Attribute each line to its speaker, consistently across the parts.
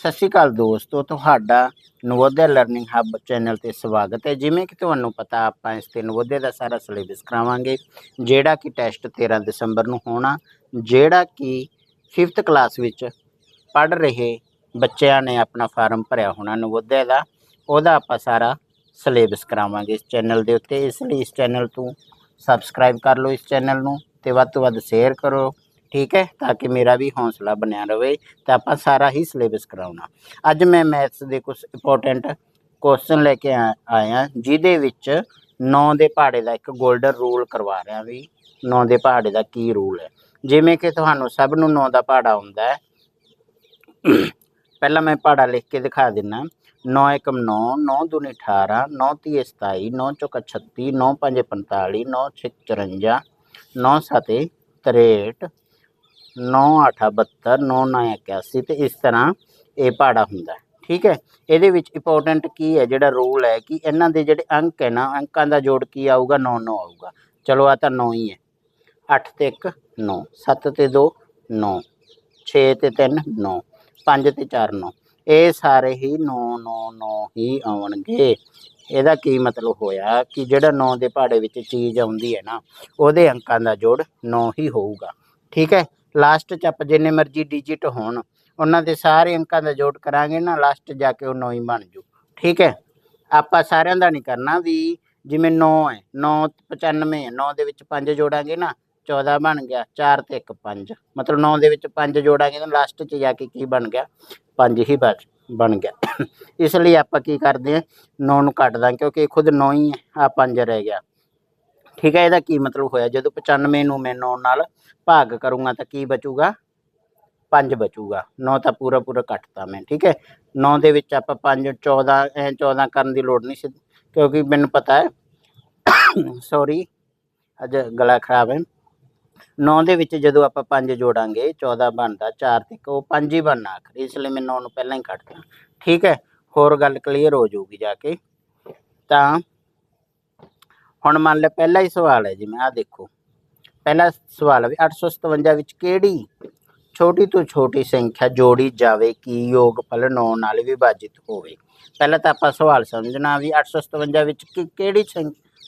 Speaker 1: ਸਤਿ ਸ਼੍ਰੀ ਅਕਾਲ ਦੋਸਤੋ, ਤੁਹਾਡਾ ਨਵੋਦਿਆ ਲਰਨਿੰਗ ਹੱਬ ਚੈਨਲ ਤੇ ਸਵਾਗਤ ਹੈ। ਜਿਵੇਂ ਕਿ ਤੁਹਾਨੂੰ ਪਤਾ, ਆਪਾਂ ਇਸ ਤੇ ਨਵੋਦਿਆ ਦਾ ਸਾਰਾ ਸਿਲੇਬਸ ਕਰਾਵਾਂਗੇ। ਜਿਹੜਾ ਕਿ ਟੈਸਟ 13 ਦਸੰਬਰ ਨੂੰ ਹੋਣਾ, ਜਿਹੜਾ ਕਿ 5th ਕਲਾਸ ਵਿੱਚ ਪੜ ਰਹੇ ਬੱਚਿਆਂ ਨੇ ਆਪਣਾ ਫਾਰਮ ਭਰਿਆ ਹੋਣਾ ਨਵੋਦਿਆ ਦਾ, ਉਹਦਾ ਆਪਾਂ ਸਾਰਾ ਸਿਲੇਬਸ ਕਰਾਵਾਂਗੇ ਇਸ ਚੈਨਲ ਦੇ ਉੱਤੇ। ਇਸ ਲਈ ਇਸ ਚੈਨਲ ਤੋਂ ਸਬਸਕ੍ਰਾਈਬ ਕਰ ਲਓ ਇਸ ਚੈਨਲ ਨੂੰ ਤੇ ਵੱਧ ਤੋਂ ਵੱਧ ਸ਼ੇਅਰ ਕਰੋ। ਠੀਕ ਹੈ, ਤਾਂ ਕਿ ਮੇਰਾ ਵੀ ਹੌਸਲਾ ਬਣਿਆ ਰਵੇ ਤਾਂ ਆਪਾਂ ਸਾਰਾ ਹੀ ਸਿਲੇਬਸ ਕਰਾਉਣਾ। ਅੱਜ ਮੈਂ ਮੈਥਸ ਦੇ ਕੁਝ ਇੰਪੋਰਟੈਂਟ ਕੁਐਸਚਨ ਲੈ ਕੇ ਆ- ਆਇਆ ਜਿਹਦੇ ਵਿੱਚ 9 ਦੇ ਪਹਾੜੇ ਦਾ ਇੱਕ 골ਡਨ ਰੂਲ ਕਰਵਾ ਰਿਹਾ ਵੀ 9 ਦੇ ਪਹਾੜੇ ਦਾ ਕੀ ਰੂਲ ਹੈ। ਜਿਵੇਂ ਕਿ ਤੁਹਾਨੂੰ ਸਭ ਨੂੰ 9 ਦਾ ਪਹਾੜਾ ਹੁੰਦਾ ਹੈ। ਪਹਿਲਾਂ ਮੈਂ ਪਹਾੜਾ ਲਿਖ ਕੇ ਦਿਖਾ ਦਿੰਨਾ। 9 ਏਕਮ 9 9 ਦੂਣੀ 18 9 ਤੀਏ 27 9 ਚੌਕਾ 36 9 ਪੰਜੇ 45 9 ਛੇ 54 9 ਸਤੇ 63 9 8 72 9 9 81 ਤੇ ਇਸ ਤਰ੍ਹਾਂ ਇਹ ਪਹਾੜਾ ਹੁੰਦਾ ਠੀਕ ਹੈ? ਇਹਦੇ ਵਿੱਚ ਇੰਪੋਰਟੈਂਟ ਕੀ ਹੈ? ਜਿਹੜਾ ਰੂਲ ਹੈ ਕਿ ਇਹਨਾਂ ਦੇ ਜਿਹੜੇ ਅੰਕ ਹੈ ਨਾ, ਅੰਕਾਂ ਦਾ ਜੋੜ ਕੀ ਆਊਗਾ? 9 9 ਆਊਗਾ। ਚਲੋ ਆ ਤਾਂ 9 ਹੀ ਹੈ। 8 ਤੇ 1 9 7 ਤੇ 2 9 6 ਤੇ 3 9 5 ਤੇ 4 9 ਇਹ ਸਾਰੇ ਹੀ 9 9 9 ਹੀ ਆਉਣਗੇ। ਇਹਦਾ ਕੀ ਮਤਲਬ ਹੋਇਆ ਕਿ ਜਿਹੜਾ 9 ਦੇ ਪਹਾੜੇ ਵਿੱਚ ਚੀਜ਼ ਆਉਂਦੀ ਹੈ ਨਾ, ਉਹਦੇ ਅੰਕਾਂ ਦਾ ਜੋੜ 9 ਹੀ ਹੋਊਗਾ। ਠੀਕ ਹੈ? ਲਾਸਟ ਚ ਆਪਾਂ ਜਿੰਨੇ ਮਰਜ਼ੀ ਡਿਜਿਟ ਹੋਣ, ਉਹਨਾਂ ਦੇ ਸਾਰੇ ਅੰਕਾਂ ਦਾ ਜੋੜ ਕਰਾਂਗੇ ਨਾ ਲਾਸਟ ਜਾ ਕੇ ਉਹ 9 ਹੀ ਬਣ ਜੂ ਠੀਕ ਹੈ? ਆਪਾਂ ਸਾਰਿਆਂ ਦਾ ਨਹੀਂ ਕਰਨਾ ਵੀ ਜਿਵੇਂ 9 ਹੈ 9 95 ਹੈ 9 ਦੇ ਵਿੱਚ 5 ਜੋੜਾਂਗੇ ਨਾ 14 ਬਣ ਗਿਆ 4 ਤੇ 1 5 ਮਤਲਬ 9 ਦੇ ਵਿੱਚ 5 ਜੋੜਾਂਗੇ ਤਾਂ ਲਾਸਟ 'ਚ ਜਾ ਕੇ ਕੀ ਬਣ ਗਿਆ? 5 ਹੀ ਬਚ, ਬਣ ਗਿਆ। ਇਸ ਲਈ ਆਪਾਂ ਕੀ ਕਰਦੇ ਹਾਂ 9 ਨੂੰ ਕੱਟ ਦਾਂ ਕਿਉਂਕਿ ਇਹ ਖੁਦ 9 ਹੀ ਹੈ ਆ 5 ਰਹਿ ਗਿਆ। ਠੀਕ ਹੈ, ਇਹਦਾ ਕੀ ਮਤਲਬ ਹੋਇਆ? ਜਦੋਂ 95 ਨੂੰ ਮੈਂ 9 ਨਾਲ ਭਾਗ ਕਰੂੰਗਾ ਤਾਂ ਕੀ ਬਚੂਗਾ? 5 ਬਚੂਗਾ। 9 ਤਾਂ ਪੂਰਾ ਪੂਰਾ ਕੱਟਤਾ ਮੈਂ, ਠੀਕ ਹੈ? 9 ਦੇ ਵਿੱਚ ਆਪਾਂ 5 14 ਐ 14 ਕਰਨ ਦੀ ਲੋੜ ਨਹੀਂ ਸੀ, ਕਿਉਂਕਿ ਮੈਨੂੰ ਪਤਾ ਹੈ ਸੌਰੀ ਅੱਜ ਗਲਾ ਖਰਾਬ ਹੈ। 9 ਦੇ ਵਿੱਚ ਜਦੋਂ ਆਪਾਂ 5 ਜੋੜਾਂਗੇ 14 ਬਣਦਾ 4 ਤੇ ਉਹ 5 ਹੀ ਬਣਨਾ ਆਖਰ, ਇਸ ਲਈ ਮੈਂ 9 ਨੂੰ ਪਹਿਲਾਂ ਹੀ ਕੱਟਦਾ ਠੀਕ ਹੈ? ਹੋਰ ਗੱਲ ਕਲੀਅਰ ਹੋ ਜਾਊਗੀ ਜਾ ਕੇ। ਤਾਂ ਹੁਣ ਮੰਨ ਲੈ ਪਹਿਲਾ ਹੀ ਸਵਾਲ ਹੈ ਜਿਵੇਂ ਆ ਦੇਖੋ। ਪਹਿਲਾ ਸਵਾਲ ਹੈ ਵੀ 857 ਵਿੱਚ ਕਿਹੜੀ ਛੋਟੀ ਤੋਂ ਛੋਟੀ ਸੰਖਿਆ ਜੋੜੀ ਜਾਵੇ, ਕਿ ਯੋਗਫਲ 9 ਨਾਲ ਵਿਭਾਜਿਤ ਹੋਵੇ? ਪਹਿਲਾਂ ਤਾਂ ਆਪਾਂ ਸਵਾਲ ਸਮਝਣਾ ਵੀ 857 ਵਿੱਚ ਕਿ ਕਿਹੜੀ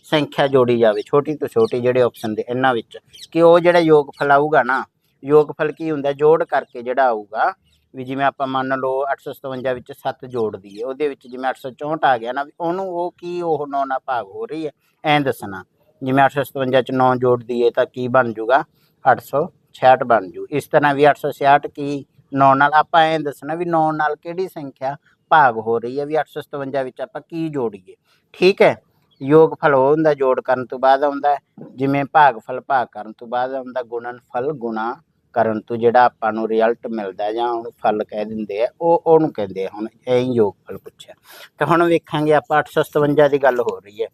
Speaker 1: ਸੰਖਿਆ ਜੋੜੀ ਜਾਵੇ, ਛੋਟੀ ਤੋਂ ਛੋਟੀ ਜਿਹੜੇ ਆਪਸ਼ਨ ਦੇ ਇਹਨਾਂ ਵਿੱਚ, ਕਿ ਉਹ ਜਿਹੜਾ ਯੋਗਫਲ ਆਊਗਾ ਨਾ ਯੋਗਫਲ ਕੀ ਹੁੰਦਾ? ਜੋੜ ਕਰਕੇ ਜਿਹੜਾ ਆਊਗਾ ਵੀ ਜਿਵੇਂ ਆਪਾਂ ਮੰਨ ਲਓ 857 ਵਿੱਚ 7 ਜੋੜ ਦਈਏ ਉਹਦੇ ਵਿੱਚ ਜਿਵੇਂ 864 ਆ ਗਿਆ ਨਾ ਉਹਨੂੰ ਉਹ ਕੀ ਉਹ ਨੌ ਨਾਲ ਭਾਗ ਹੋ ਰਹੀ ਹੈ ਐਂ ਦੱਸਣਾ, ਜਿਵੇਂ 857 ਚ 9 ਜੋੜ ਦਈਏ ਤਾਂ ਕੀ ਬਣ ਜੂਗਾ? 866 ਬਣ ਜੂ। ਇਸ ਤਰ੍ਹਾਂ ਵੀ 866 ਕੀ 9 ਨਾਲ, ਆਪਾਂ ਐਂ ਦੱਸਣਾ ਵੀ 9 ਨਾਲ ਕਿਹੜੀ ਸੰਖਿਆ ਭਾਗ ਹੋ ਰਹੀ ਹੈ ਵੀ 857 ਵਿੱਚ ਆਪਾਂ ਕੀ ਜੋੜੀਏ? ਠੀਕ ਹੈ ਯੋਗਫਲ ਉਹ ਹੁੰਦਾ, ਜੋੜ ਕਰਨ ਤੋਂ ਬਾਅਦ ਆਉਂਦਾ ਹੈ। ਜਿਵੇਂ ਭਾਗਫਲ ਭਾਗ ਕਰਨ ਤੋਂ ਬਾਅਦ ਆਉਂਦਾ, ਗੁਣਨਫਲ ਗੁਣਾ ਕਰਨ ਤੋਂ ਜਿਹੜਾ ਆਪਾਂ ਨੂੰ ਰਿਜ਼ਲਟ ਮਿਲਦਾ ਜਾਂ ਉਹਨੂੰ ਫਲ ਕਹਿ ਦਿੰਦੇ ਆ, ਉਹ ਉਹਨੂੰ ਕਹਿੰਦੇ ਆ ਹੁਣ, ਐਂ ਯੋਗ ਫਲ ਪੁੱਛਿਆ। ਤਾਂ ਹੁਣ ਵੇਖਾਂਗੇ ਆਪਾਂ 857 ਦੀ ਗੱਲ ਹੋ ਰਹੀ ਹੈ।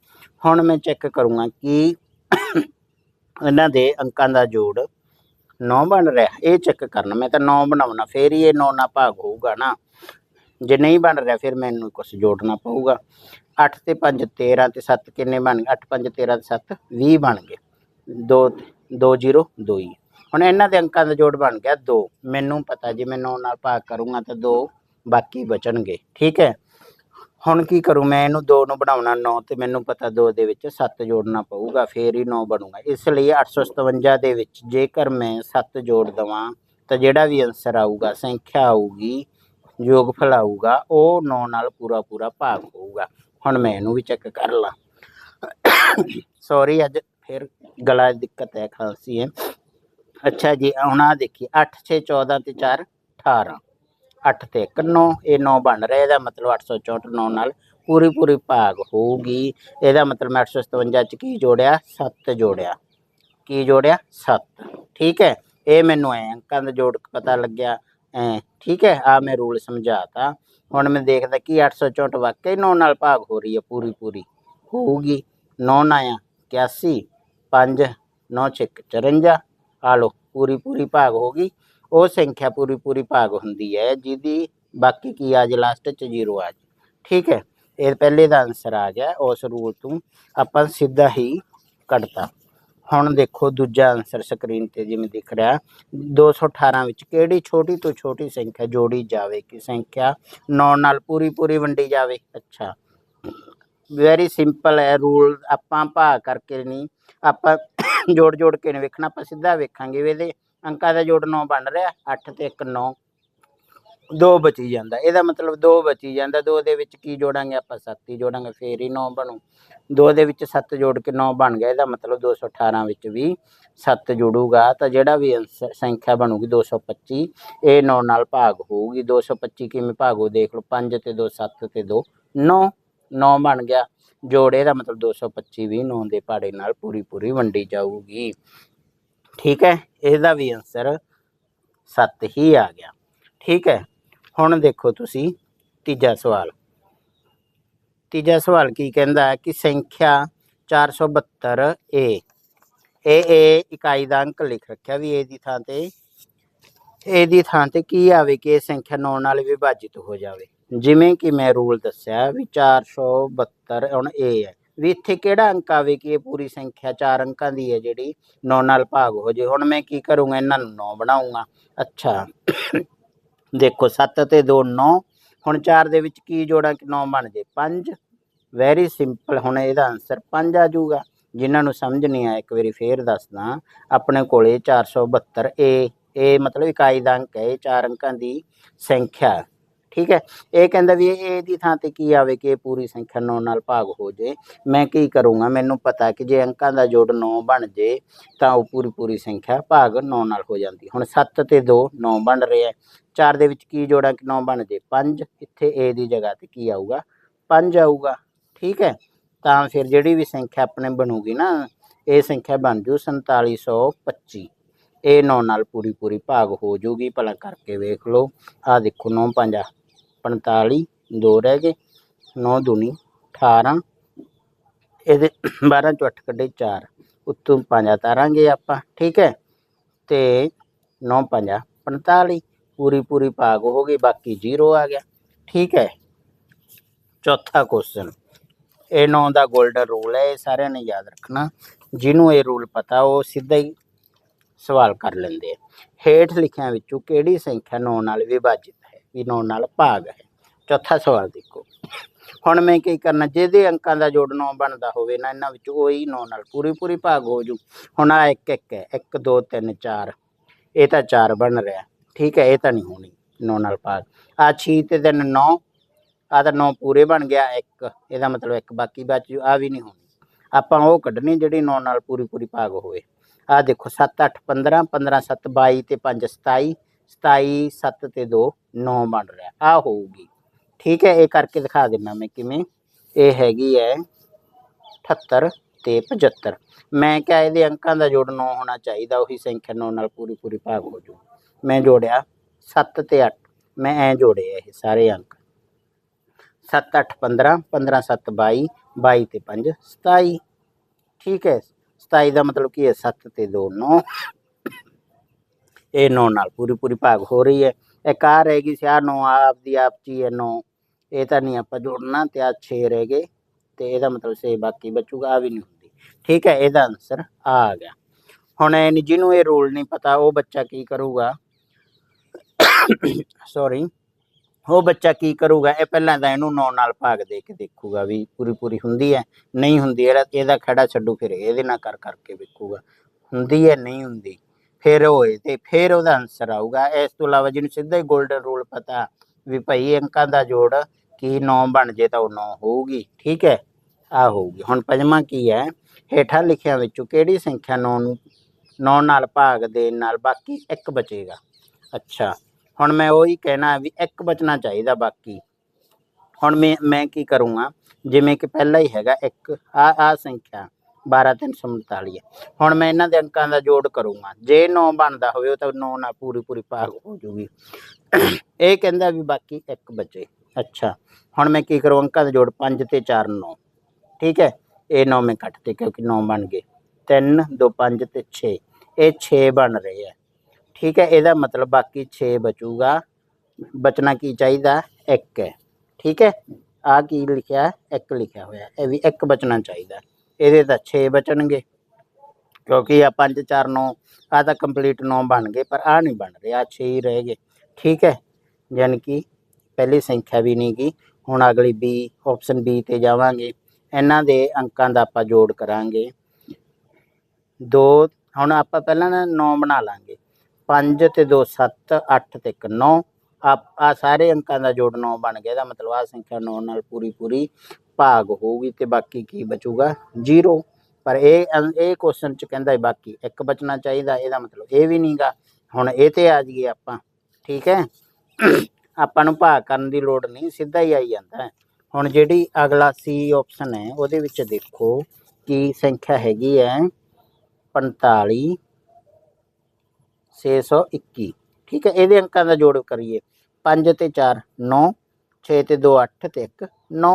Speaker 1: ਹੁਣ ਮੈਂ ਚੈੱਕ ਕਰੂੰਗਾ ਕਿ ਇਹਨਾਂ ਦੇ ਅੰਕਾਂ ਦਾ ਜੋੜ 9 ਬਣ ਰਿਹਾ ਇਹ ਚੈੱਕ ਕਰਨਾ, ਮੈਂ ਤਾਂ 9 ਬਣਾਉਣਾ, ਫੇਰ ਹੀ ਇਹ 9 ਨਾਲ ਭਾਗ ਹੋਊਗਾ ਨਾ। ਜੇ ਨਹੀਂ ਬਣ ਰਿਹਾ, ਫਿਰ ਮੈਨੂੰ ਕੁਝ ਜੋੜਨਾ ਪਊਗਾ। 8 ਤੇ 5 13 ਤੇ 7 ਕਿੰਨੇ ਬਣ ਗਏ? 8 5 13 ਤੇ 7 20 ਬਣ ਗਏ। 2 2 0 2 ਹੀ। ਹੁਣ ਇਹਨਾਂ ਦੇ ਅੰਕਾਂ ਦਾ ਜੋੜ ਬਣ ਗਿਆ 2 ਮੈਨੂੰ ਪਤਾ ਜੇ ਮੈਂ 9 ਨਾਲ ਭਾਗ ਕਰੂੰਗਾ ਤਾਂ 2 ਬਾਕੀ ਬਚਣਗੇ, ਠੀਕ ਹੈ? ਹੁਣ ਕੀ ਕਰੂੰ ਮੈਂ? ਇਹਨੂੰ 2 ਨੂੰ ਬਣਾਉਣਾ 9 ਤੇ ਮੈਨੂੰ ਪਤਾ 2 ਦੇ ਵਿੱਚ 7 ਜੋੜਨਾ ਪਊਗਾ, ਫੇਰ ਹੀ 9 ਬਣੂਗਾ। ਇਸ ਲਈ 857 ਦੇ ਵਿੱਚ ਜੇਕਰ ਮੈਂ 7 ਜੋੜ ਦਵਾਂ ਤਾਂ ਜਿਹੜਾ ਵੀ ਆਨਸਰ ਆਊਗਾ, ਸੰਖਿਆ ਆਊਗੀ, ਯੋਗਫਲ ਆਊਗਾ, ਉਹ 9 ਨਾਲ ਪੂਰਾ ਪੂਰਾ ਭਾਗ ਹੋਊਗਾ। ਹੁਣ ਮੈਂ ਇਹਨੂੰ ਵੀ ਚੈੱਕ ਕਰ ਲਾਂ। ਸੌਰੀ ਅੱਜ ਫਿਰ ਗਲਾ ਦਿੱਕਤ ਹੈ, ਖਾਂਸੀ ਹੈ। ਅੱਛਾ ਜੀ, ਹੁਣ ਆਹ ਦੇਖੀ 8 6 14 ਤੇ 4 18 8 ਤੇ 1 9 ਇਹ 9 ਬਣ ਰਿਹਾ, ਇਹਦਾ ਮਤਲਬ 864 9 ਨਾਲ ਪੂਰੀ ਪੂਰੀ ਭਾਗ ਹੋਊਗੀ। ਇਹਦਾ ਮਤਲਬ ਮੈਂ 857 ਚ ਕੀ ਜੋੜਿਆ? 7 ਜੋੜਿਆ। ਕੀ ਜੋੜਿਆ? 7 ਠੀਕ ਹੈ, ਇਹ ਮੈਨੂੰ ਐ ਅੰਕਾਂ ਦਾ ਜੋੜ ਪਤਾ ਲੱਗਿਆ, ਐ। ਠੀਕ ਹੈ ਆ ਮੈਂ ਰੂਲ ਸਮਝਾਤਾ। ਹੁਣ ਮੈਂ ਦੇਖਦਾ ਕਿ 864 ਵਾਕਈ 9 ਨਾਲ ਭਾਗ ਹੋ ਰਹੀ ਹੈ, ਪੂਰੀ ਪੂਰੀ। ਹੋਊਗੀ। 9 ਆਇਆ 81 5 9 6 54 ਆ ਲੋ ਪੂਰੀ ਪੂਰੀ ਭਾਗ ਹੋ ਗਈ। ਉਹ ਸੰਖਿਆ ਪੂਰੀ ਪੂਰੀ ਭਾਗ ਹੁੰਦੀ ਹੈ, ਜਿਹਦੀ ਬਾਕੀ ਕੀ ਆ ਜੇ ਲਾਸਟ ਚ ਜ਼ੀਰੋ ਆ ਜੇ। ਠੀਕ ਹੈ, ਇਹ ਪਹਿਲੇ ਦਾ ਆਨਸਰ ਆ ਗਿਆ, ਉਸ ਰੂਲ ਤੋਂ ਆਪਾਂ ਸਿੱਧਾ ਹੀ ਕੱਢਤਾ। ਹੁਣ ਦੇਖੋ ਦੂਜਾ ਆਨਸਰ ਸਕਰੀਨ ਤੇ ਜਿਵੇਂ ਦਿਖ ਰਿਹਾ 218 ਵਿੱਚ ਕਿਹੜੀ ਛੋਟੀ ਤੋਂ ਛੋਟੀ ਸੰਖਿਆ ਜੋੜੀ ਜਾਵੇ, ਕਿ ਸੰਖਿਆ 9 ਨਾਲ ਪੂਰੀ ਪੂਰੀ ਵੰਡੀ ਜਾਵੇ? ਅੱਛਾ। ਵੈਰੀ ਸਿੰਪਲ ਹੈ ਰੂਲ ਆਪਾਂ ਭਾਗ ਕਰਕੇ ਨਹੀਂ, ਆਪਾਂ ਜੋੜ ਜੋੜ ਕੇ ਨਹੀਂ ਵੇਖਣਾ, ਆਪਾਂ ਸਿੱਧਾ ਵੇਖਾਂਗੇ ਵੀ ਇਹਦੇ ਅੰਕਾਂ ਦਾ ਜੋੜ 9 ਬਣ ਰਿਹਾ 8 ਤੇ 1 9 ਦੋ ਬਚੀ ਜਾਂਦਾ, ਇਹਦਾ ਮਤਲਬ ਦੋ ਬਚੀ ਜਾਂਦਾ, ਦੋ ਦੇ ਵਿੱਚ ਕੀ ਜੋੜਾਂਗੇ ਆਪਾਂ 7 ਹੀ ਜੋੜਾਂਗੇ, ਫੇਰ ਹੀ 9 ਬਣੂ। ਦੋ ਦੇ ਵਿੱਚ 7 ਜੋੜ ਕੇ 9 ਬਣ ਗਿਆ, ਇਹਦਾ ਮਤਲਬ 218 ਵਿੱਚ ਵੀ 7 ਜੁੜੂਗਾ, ਤਾਂ ਜਿਹੜਾ ਵੀ ਅੰਸ- ਸੰਖਿਆ ਬਣੂਗੀ 225 ਇਹ 9 ਨਾਲ ਭਾਗ ਹੋਊਗੀ 225 ਕਿਵੇਂ ਭਾਗ ਹੋ ਦੇਖ ਲਓ 5 ਤੇ 2 7 ਤੇ 2 9 9 ਬਣ ਗਿਆ। ਜੋੜੇ ਦਾ ਮਤਲਬ 225 ਵੀ 9 ਦੇ ਪਾੜੇ ਨਾਲ ਪੂਰੀ ਪੂਰੀ ਵੰਡੀ ਜਾਊਗੀ। ਠੀਕ ਹੈ, ਇਹਦਾ ਵੀ ਆਨਸਰ 7 ਹੀ ਆ ਗਿਆ। ਠੀਕ ਹੈ, ਹੁਣ ਦੇਖੋ ਤੁਸੀਂ ਤੀਜਾ ਸਵਾਲ। ਤੀਜਾ ਸਵਾਲ ਕੀ ਕਹਿੰਦਾ ਹੈ ਕਿ ਸੰਖਿਆ 472 ਏ ਇਹ ਏ ਇਕਾਈ ਦਾ ਅੰਕ ਲਿਖ ਰੱਖਿਆ ਵੀ ਏ ਦੀ ਥਾਂ ਤੇ। ਏ ਦੀ ਥਾਂ ਤੇ ਕੀ ਆਵੇ ਕਿ ਇਹ ਸੰਖਿਆ 9 ਨਾਲ ਵਿਭਾਜਿਤ ਹੋ ਜਾਵੇ। ਜਿਵੇਂ ਕਿ ਮੈਂ ਰੂਲ ਦੱਸਿਆ ਵੀ 472 ਹੁਣ ਏ ਹੈ। ਵੀ ਇੱਥੇ ਕਿਹੜਾ ਅੰਕ ਆਵੇ ਕਿ ਇਹ ਪੂਰੀ ਸੰਖਿਆ ਚਾਰ ਅੰਕਾਂ ਦੀ ਹੈ ਜਿਹੜੀ? 9 ਨਾਲ ਭਾਗ ਹੋ ਜੇ। ਹੁਣ ਮੈਂ ਕੀ ਕਰੂੰਗਾ? ਇਹਨਾਂ ਨੂੰ 9 ਬਣਾਉਂਗਾ ਅੱਛਾ। ਦੇਖੋ 7 ਤੇ 2 9 ਹੁਣ 4 ਦੇ ਵਿੱਚ ਕੀ ਜੋੜਾਂ? ਕਿ 9 ਬਣ ਜੇ। 5 ਵੈਰੀ ਸਿੰਪਲ ਹੁਣ ਇਹਦਾ ਆਨਸਰ 5 ਆ ਜਾਊਗਾ। ਜਿਨ੍ਹਾਂ ਨੂੰ ਸਮਝ ਨਹੀਂ ਆਇਆ, ਇੱਕ ਵਾਰੀ ਫੇਰ ਦੱਸਦਾ। ਆਪਣੇ ਕੋਲੇ 472 ਏ ਇਹ ਮਤਲਬ ਇਕਾਈ ਦਾ ਅੰਕ ਹੈ। ਇਹ ਚਾਰ ਅੰਕਾਂ ਦੀ ਸੰਖਿਆ। ਠੀਕ ਹੈ? ਇਹ ਕਹਿੰਦਾ ਵੀ ਇਹਦੀ ਥਾਂ ਤੇ ਕੀ ਆਵੇ ਕਿ ਇਹ ਪੂਰੀ ਸੰਖਿਆ 9 ਨਾਲ ਭਾਗ ਹੋ ਜੇ। ਮੈਂ ਕੀ ਕਰੂੰਗਾ? ਮੈਨੂੰ ਪਤਾ ਕਿ ਜੇ ਅੰਕਾਂ ਦਾ ਜੋੜ 9 ਬਣ ਜੇ, ਤਾਂ ਉਹ ਪੂਰੀ ਪੂਰੀ ਸੰਖਿਆ ਭਾਗ 9 ਨਾਲ ਹੋ ਜਾਂਦੀ। ਹੁਣ 7 ਤੇ 2 9 ਬਣ ਰਿਹਾ 4 ਦੇ ਵਿੱਚ ਕੀ ਜੋੜਾਂ ਕਿ 9 ਬਣ ਜੇ? 5 ਇੱਥੇ a ਦੀ ਜਗ੍ਹਾ ਤੇ ਕੀ ਆਊਗਾ? 5 ਆਊਗਾ। ਠੀਕ ਹੈ? ਤਾਂ ਫਿਰ ਜਿਹੜੀ ਵੀ ਸੰਖਿਆ ਆਪਣੇ ਬਣੂਗੀ ਨਾ, ਇਹ ਸੰਖਿਆ ਬਣ ਜੂ 4725 ਇਹ 9 ਨਾਲ ਪੂਰੀ ਪੂਰੀ ਭਾਗ ਹੋ ਜੂਗੀ। ਭਲਾ ਕਰਕੇ ਵੇਖ ਲਓ। ਆ ਦੇਖੋ 9 5 45 ਦੋ ਰਹਿ ਗਏ 9 ਦੂਣੀ 18 ਇਹਦੇ 12 ਚੋਂ 8 ਕੱਢੇ 4 ਉੱਤੋਂ 5 ਤਾਰਾਂਗੇ ਆਪਾਂ, ਠੀਕ ਹੈ? ਤੇ 9 5 45 ਪੂਰੀ ਪੂਰੀ ਭਾਗ ਹੋ ਗਈ, ਬਾਕੀ 0 ਆ ਗਿਆ, ਠੀਕ ਹੈ? ਚੌਥਾ ਕੁਐਸਚਨ ਇਹ ਨੌ ਦਾ 골ਡਨ ਰੂਲ ਹੈ, ਇਹ ਸਾਰਿਆਂ ਨੇ ਯਾਦ ਰੱਖਣਾ, ਜਿਹਨੂੰ ਇਹ ਰੂਲ ਪਤਾ, ਉਹ ਸਿੱਧਾ ਹੀ ਸਵਾਲ ਕਰ ਲੈਂਦੇ ਆ। ਹੇਠ ਲਿਖਿਆਂ ਵਿੱਚੋਂ ਕਿਹੜੀ ਸੰਖਿਆ 9 ਨਾਲ ਵਿਭਾਜਿਤ ਹੈ ਵੀ 9 ਨਾਲ ਭਾਗ ਹੈ। ਚੌਥਾ ਸਵਾਲ ਦੇਖੋ। ਹੁਣ ਮੈਂ ਕੀ ਕਰਨਾ, ਜਿਹਦੇ ਅੰਕਾਂ ਦਾ ਜੋੜ 9 ਬਣਦਾ ਹੋਵੇ ਨਾ, ਇਹਨਾਂ ਵਿੱਚ ਉਹੀ 9 ਨਾਲ ਪੂਰੀ ਪੂਰੀ ਭਾਗ ਹੋ ਜੂ। ਹੁਣ ਆ 1 1 ਹੈ 1 2 3 4 ਇਹ ਤਾਂ 4 ਬਣ ਰਿਹਾ। ਠੀਕ ਹੈ, ਇਹ ਤਾਂ ਨਹੀਂ ਹੋਣੀ 9 ਨਾਲ ਭਾਗ। ਆ 6 ਤੇ 3 9 ਆ ਤਾਂ 9 ਪੂਰੇ ਬਣ ਗਿਆ 1 ਇਹਦਾ ਮਤਲਬ ਇੱਕ ਬਾਕੀ ਬਚ ਜੂ ਆ ਵੀ ਨਹੀਂ ਹੋਣੀ। ਆਪਾਂ ਉਹ ਕੱਢਣੀ ਜਿਹੜੀ 9 ਨਾਲ ਪੂਰੀ ਪੂਰੀ ਭਾਗ ਹੋਵੇ। ਆ ਦੇਖੋ 7 8 15 15 7 22 ਤੇ 5 27 27 7 ਤੇ 2 9 ਬਣ ਰਿਹਾ, ਆ ਹੋਊਗੀ। ਠੀਕ ਹੈ, ਇਹ ਕਰਕੇ ਦਿਖਾ ਦਿੰਦਾ ਮੈਂ ਕਿਵੇਂ। ਇਹ ਹੈਗੀ ਹੈ 78 ਤੇ 75 ਮੈਂ ਕਿਹਾ ਇਹਦੇ ਅੰਕਾਂ ਦਾ ਜੋੜ 9 ਹੋਣਾ ਚਾਹੀਦਾ, ਉਹੀ ਸੰਖਿਆ 9 ਨਾਲ ਪੂਰੀ ਪੂਰੀ ਭਾਗ ਹੋ ਜੂ। ਮੈਂ ਜੋੜਿਆ 7 ਤੇ 8 ਮੈਂ ਐ ਜੋੜੇ ਇਹ ਸਾਰੇ ਅੰਕ। 7 8 15 15 7 22 22 ਤੇ 5 27 ਠੀਕ ਹੈ 27 ਦਾ ਮਤਲਬ ਕੀ ਹੈ? 7 ਤੇ 2 9 ਇਹ 9 ਨਾਲ ਪੂਰੀ ਪੂਰੀ ਭਾਗ ਹੋ ਰਹੀ ਹੈ। ਇੱਕ ਆ ਰਹੇਗੀ ਸੀ 9 ਨੌ ਆਪਦੀ ਆਪ ਚ ਹੀ ਹੈ 9 ਇਹ ਤਾਂ ਨਹੀਂ ਆਪਾਂ ਜੋੜਨਾ ਤੇ ਆ 6 ਰਹਿ ਗਏ, ਤੇ ਇਹਦਾ ਮਤਲਬ ਸੇ ਬਾਕੀ ਬਚੂਗਾ ਆ ਵੀ ਨਹੀਂ ਹੁੰਦੀ। ਠੀਕ ਹੈ, ਇਹਦਾ ਆਨਸਰ ਆ ਆ ਗਿਆ। ਹੁਣ ਇਹ ਜਿਹਨੂੰ ਇਹ ਰੂਲ ਨਹੀਂ ਪਤਾ, ਉਹ ਬੱਚਾ ਕੀ ਕਰੂਗਾ? ਸੌਰੀ ਉਹ ਬੱਚਾ ਕੀ ਕਰੂਗਾ? ਇਹ ਪਹਿਲਾਂ ਤਾਂ ਇਹਨੂੰ 9 ਨਾਲ ਭਾਗ ਦੇ ਕੇ ਦੇਖੂਗਾ ਵੀ ਪੂਰੀ ਪੂਰੀ ਹੁੰਦੀ ਹੈ, ਨਹੀਂ ਹੁੰਦੀ, ਇਹਦਾ ਇਹਦਾ ਖੜਾ ਛੱਡੂ, ਫਿਰ ਇਹਦੇ ਨਾਲ ਕਰ ਕਰਕੇ ਵੇਖੂਗਾ। ਹੁੰਦੀ ਹੈ, ਨਹੀਂ ਹੁੰਦੀ। ਫਿਰ ਹੋਏ ਤੇ ਫਿਰ ਉਹਦਾ ਆਨਸਰ ਆਊਗਾ। ਇਸ ਤੋਂ ਇਲਾਵਾ ਜਿਹਨੂੰ ਸਿੱਧਾ ਹੀ 골ਡਨ ਰੂਲ ਪਤਾ ਵੀ ਭਾਈ ਅੰਕਾਂ ਦਾ ਜੋੜ ਕੀ 9 ਬਣ ਜੇ ਤਾਂ ਉਹ 9 ਹੋਊਗੀ, ਠੀਕ ਹੈ? ਆ ਹੋਊਗੀ। ਹੁਣ ਪੰਜਵਾਂ ਕੀ ਹੈ? ਹੇਠਾਂ ਲਿਖਿਆਂ ਵਿੱਚੋਂ ਕਿਹੜੀ ਸੰਖਿਆ 9 ਨੂੰ 9 ਨਾਲ ਭਾਗ ਦੇਣ ਨਾਲ ਬਾਕੀ ਇੱਕ ਬਚੇਗਾ? ਅੱਛਾ, ਹੁਣ ਮੈਂ ਉਹੀ ਕਹਿਣਾ ਵੀ ਇੱਕ ਬਚਣਾ ਚਾਹੀਦਾ ਬਾਕੀ। ਹੁਣ ਮੈਂ ਮੈਂ ਕੀ ਕਰੂੰਗਾ? ਜਿਵੇਂ ਕਿ ਪਹਿਲਾਂ ਹੀ ਹੈਗਾ ਇੱਕ ਆ ਆ ਸੰਖਿਆ। 12349 ਹੈ ਹੁਣ ਮੈਂ ਇਹਨਾਂ ਦੇ ਅੰਕਾਂ ਦਾ ਜੋੜ ਕਰੂੰਗਾ। ਜੇ 9 ਬਣਦਾ ਹੋਵੇ, ਉਹ ਤਾਂ 9 ਨਾਲ ਪੂਰੀ ਪੂਰੀ ਭਾਗ ਹੋ ਜੂਗੀ। ਇਹ ਕਹਿੰਦਾ ਵੀ ਬਾਕੀ ਇੱਕ ਬਚੇ। ਅੱਛਾ, ਹੁਣ ਮੈਂ ਕੀ ਕਰੂੰ? ਅੰਕਾਂ ਦਾ ਜੋੜ 5 ਤੇ 4 9 ਠੀਕ ਹੈ? ਇਹ 9 ਮੈਂ ਕੱਟ ਤੇ, ਕਿਉਂਕਿ 9 ਬਣ ਗਏ। 3 2 5 ਤੇ 6 ਇਹ 6 ਬਣ ਰਹੇ ਆ। ਠੀਕ ਹੈ? ਇਹਦਾ ਮਤਲਬ ਬਾਕੀ 6 ਬਚੂਗਾ। ਬਚਣਾ ਕੀ ਚਾਹੀਦਾ? ਇੱਕ ਹੈ। ਠੀਕ ਹੈ? ਆ ਕੀ ਲਿਖਿਆ? ਇੱਕ ਲਿਖਿਆ ਹੋਇਆ। ਇਹ ਵੀ ਇੱਕ ਬਚਣਾ ਚਾਹੀਦਾ। ਇਹਦੇ ਤਾਂ 6 ਬਚਣਗੇ, ਕਿਉਂਕਿ ਆ 5 4 9 ਆ ਤਾਂ ਕੰਪਲੀਟ 9 ਬਣ ਗਏ, ਪਰ ਆ ਨਹੀਂ ਬਣ ਰਿਹਾ 6 ਹੀ ਰਹਿ ਗਏ। ਠੀਕ ਹੈ ਯਾਨੀ ਕਿ ਪਹਿਲੀ ਸੰਖਿਆ ਵੀ ਨਹੀਂ ਗਈ, ਹੁਣ ਅਗਲੀ ਬੀ ਆਪਸ਼ਨ ਬੀ ਤੇ ਜਾਵਾਂਗੇ। ਇਹਨਾਂ ਦੇ ਅੰਕਾਂ ਦਾ ਆਪਾਂ ਜੋੜ ਕਰਾਂਗੇ। ਦੋ, ਹੁਣ ਆਪਾਂ ਪਹਿਲਾਂ ਨਾ 9 ਬਣਾ ਲਾਂਗੇ। 5 ਤੇ 2 7 8 ਤੇ 1 9 ਆ ਆ ਸਾਰੇ ਅੰਕਾਂ ਦਾ ਜੋੜ 9 ਬਣ ਗਿਆ, ਇਹਦਾ ਮਤਲਬ ਆ ਸੰਖਿਆ 9 ਨਾਲ ਪੂਰੀ ਪੂਰੀ ਭਾਗ ਹੋਊਗੀ ਤੇ ਬਾਕੀ ਕੀ ਬਚੂਗਾ? 0 ਪਰ ਇਹ ਇਹ ਕੁਐਸਚਨ ਚ ਕਹਿੰਦਾ ਹੈ ਬਾਕੀ, ਇੱਕ ਬਚਣਾ ਚਾਹੀਦਾ, ਇਹਦਾ ਮਤਲਬ ਇਹ ਵੀ ਨਹੀਂਗਾ। ਹੁਣ ਇਹ ਤੇ ਆ ਜਾਈਏ ਆਪਾਂ, ਠੀਕ ਹੈ? ਆਪਾਂ ਨੂੰ ਭਾਗ ਕਰਨ ਦੀ ਲੋੜ ਨਹੀਂ, ਸਿੱਧਾ ਹੀ ਆਈ ਜਾਂਦਾ ਹੈ। ਹੁਣ ਜਿਹੜੀ ਅਗਲਾ ਸੀ ਆਪਸ਼ਨ ਹੈ, ਉਹਦੇ ਵਿੱਚ ਦੇਖੋ ਕਿ ਸੰਖਿਆ ਹੈਗੀ ਹੈ 45 621 ਠੀਕ ਹੈ, ਇਹਦੇ ਅੰਕਾਂ ਦਾ ਜੋੜ ਕਰੀਏ। 5 ਤੇ 4 9 6 ਤੇ 2 8 ਤੇ 1 9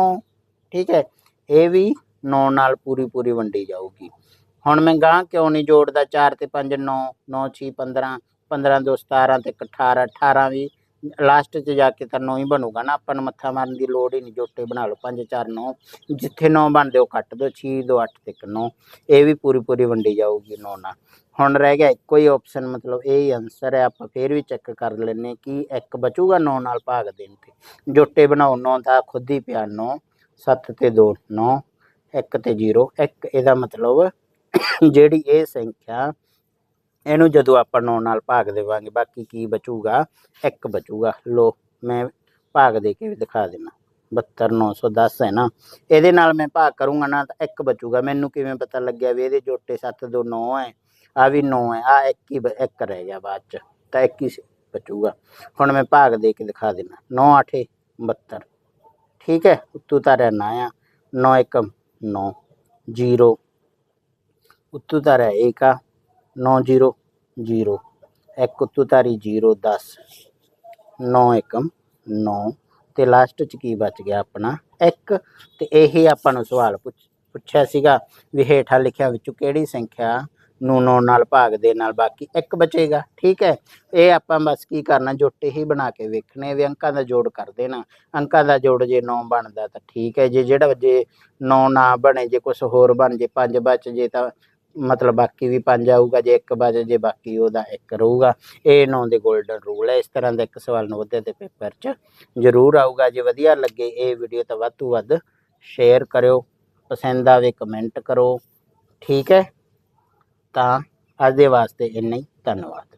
Speaker 1: ਠੀਕ ਹੈ, ਇਹ ਵੀ 9 ਨਾਲ ਪੂਰੀ ਪੂਰੀ ਵੰਡੀ ਜਾਊਗੀ। ਹੁਣ ਮੈਂ ਗਾਂ ਕਿਉਂ ਨਹੀਂ ਜੋੜਦਾ? 4 ਤੇ 5 9 9 6 15 15 2 17 ਤੇ 1 18 18 ਵੀ ਲਾਸਟ 'ਚ ਜਾ ਕੇ ਤਾਂ 9 ਹੀ ਬਣੂਗਾ ਨਾ। ਆਪਾਂ ਨੂੰ ਮੱਥਾ ਮਾਰਨ ਦੀ ਲੋੜ ਹੀ ਨਹੀਂ, ਜੋਟੇ ਬਣਾ ਲਓ। 5 4 9 ਜਿੱਥੇ 9 ਬਣਦੇ ਉਹ ਕੱਟ ਦਿਓ। 6 2 8 ਤੇ 1 9 ਇਹ ਵੀ ਪੂਰੀ ਪੂਰੀ ਵੰਡੀ ਜਾਊਗੀ 9 ਨਾਲ। ਹੁਣ ਰਹਿ ਗਿਆ ਇੱਕੋ ਹੀ ਆਪਸ਼ਨ ਮਤਲਬ ਇਹ ਹੀ ਆਨਸਰ ਹੈ। ਆਪਾਂ ਫੇਰ ਵੀ ਚੈੱਕ ਕਰ ਲੈਨੇ ਕਿ ਇੱਕ ਬਚੂਗਾ 9 ਨਾਲ ਭਾਗ ਦੇਣ ਤੇ। ਜੋਟੇ ਬਣਾਓ 9 ਦਾ ਖੁਦ ਹੀ ਪਿਆ 9 7 ਤੇ 2 9 1 ਤੇ 0 1 ਇਹਦਾ ਮਤਲਬ ਜਿਹੜੀ ਇਹ ਸੰਖਿਆ, ਇਹਨੂੰ ਜਦੋਂ ਆਪਾਂ 9 ਨਾਲ ਭਾਗ ਦੇਵਾਂਗੇ, ਬਾਕੀ ਕੀ ਬਚੂਗਾ? 1 ਬਚੂਗਾ। ਲੋ ਮੈਂ ਭਾਗ ਦੇ ਕੇ ਵੀ ਦਿਖਾ ਦੇਣਾ 72910 ਹੈ ਨਾ। ਇਹਦੇ ਨਾਲ ਮੈਂ ਭਾਗ ਕਰੂੰਗਾ, ਨਾ ਤਾਂ 1 ਬਚੂਗਾ। ਮੈਨੂੰ ਕਿਵੇਂ ਪਤਾ ਲੱਗਿਆ ਵੀ ਇਹਦੇ ਜੋਟੇ 7 2 9 ਹੈ? ਆ ਵੀ 9 ਹੈ। ਆ ਇੱਕ ਹੀ ਬ- ਇੱਕ ਰਹਿ ਗਿਆ ਬਾਅਦ ਚ। ਤਾਂ ਇੱਕ ਹੀ ਸ- ਬਚੂਗਾ। ਹੁਣ ਮੈਂ ਭਾਗ ਦੇ ਕੇ ਦਿਖਾ ਦੇਣਾ 9 8 72 ਠੀਕ ਹੈ? ਉੱਤੋਂ ਤਾਰਿਆ ਨਾ ਆ। 9 1 9 0 ਉੱਤੂ ਤਾਰਿਆ 1 ਆ। 9 0 0 ਇੱਕ ਉੱਤੋਂ ਤਾਰੀ 0 10 9 1 9 ਤੇ ਲਾਸਟ ਚ ਕੀ ਬਚ ਗਿਆ ਆਪਣਾ? 1 ਤੇ ਇਹੀ ਆਪਾਂ ਨੂੰ ਸਵਾਲ ਪੁੱਛ- ਪੁੱਛਿਆ ਸੀਗਾ ਵੀ ਹੇਠਾਂ ਲਿਖਿਆ ਵਿੱਚੋਂ ਕਿਹੜੀ ਸੰਖਿਆ ਨੂੰ 9 ਨਾਲ, ਭਾਗ ਦੇ ਨਾਲ ਬਾਕੀ ਇੱਕ ਬਚੇਗਾ, ਠੀਕ ਹੈ? ਇਹ ਆਪਾਂ ਬਸ ਕੀ ਕਰਨਾ, ਜੋਟੇ ਹੀ ਬਣਾ ਕੇ ਵੇਖਣੇ ਵੀ ਅੰਕਾਂ ਦਾ ਜੋੜ ਕਰ ਦੇਣਾ। ਅੰਕਾਂ ਦਾ ਜੋੜ ਜੇ 9 ਬਣਦਾ ਤਾਂ ਠੀਕ ਹੈ, ਜੇ ਜਿਹੜਾ ਜੇ 9 ਨਾ ਬਣੇ, ਜੇ ਕੁਝ ਹੋਰ ਬਣ ਜੇ 5 ਬਚ ਜੇ ਤਾਂ ਮਤਲਬ ਬਾਕੀ ਵੀ 5 ਆਊਗਾ, ਜੇ 1 ਬਚ ਜੇ ਬਾਕੀ ਉਹਦਾ 1 ਰਹੂਗਾ। ਇਹ 9 ਦੇ 골ਡਨ ਰੂਲ ਹੈ, ਇਸ ਤਰ੍ਹਾਂ ਦਾ ਇੱਕ ਸਵਾਲ ਨਵੋਦਿਆ ਦੇ ਪੇਪਰ 'ਚ ਜ਼ਰੂਰ ਆਊਗਾ। ਜੇ ਵਧੀਆ ਲੱਗੇ ਇਹ ਵੀਡੀਓ ਤਾਂ ਵੱਧ ਤੋਂ ਵੱਧ ਸ਼ੇਅਰ ਕਰਿਓ, ਪਸੰਦ ਆਵੇ ਕਮੈਂਟ ਕਰੋ, ਠੀਕ ਹੈ? ਤਾਂ ਅੱਜ ਦੇ ਵਾਸਤੇ ਇੰਨਾ ਹੀ। ਧੰਨਵਾਦ।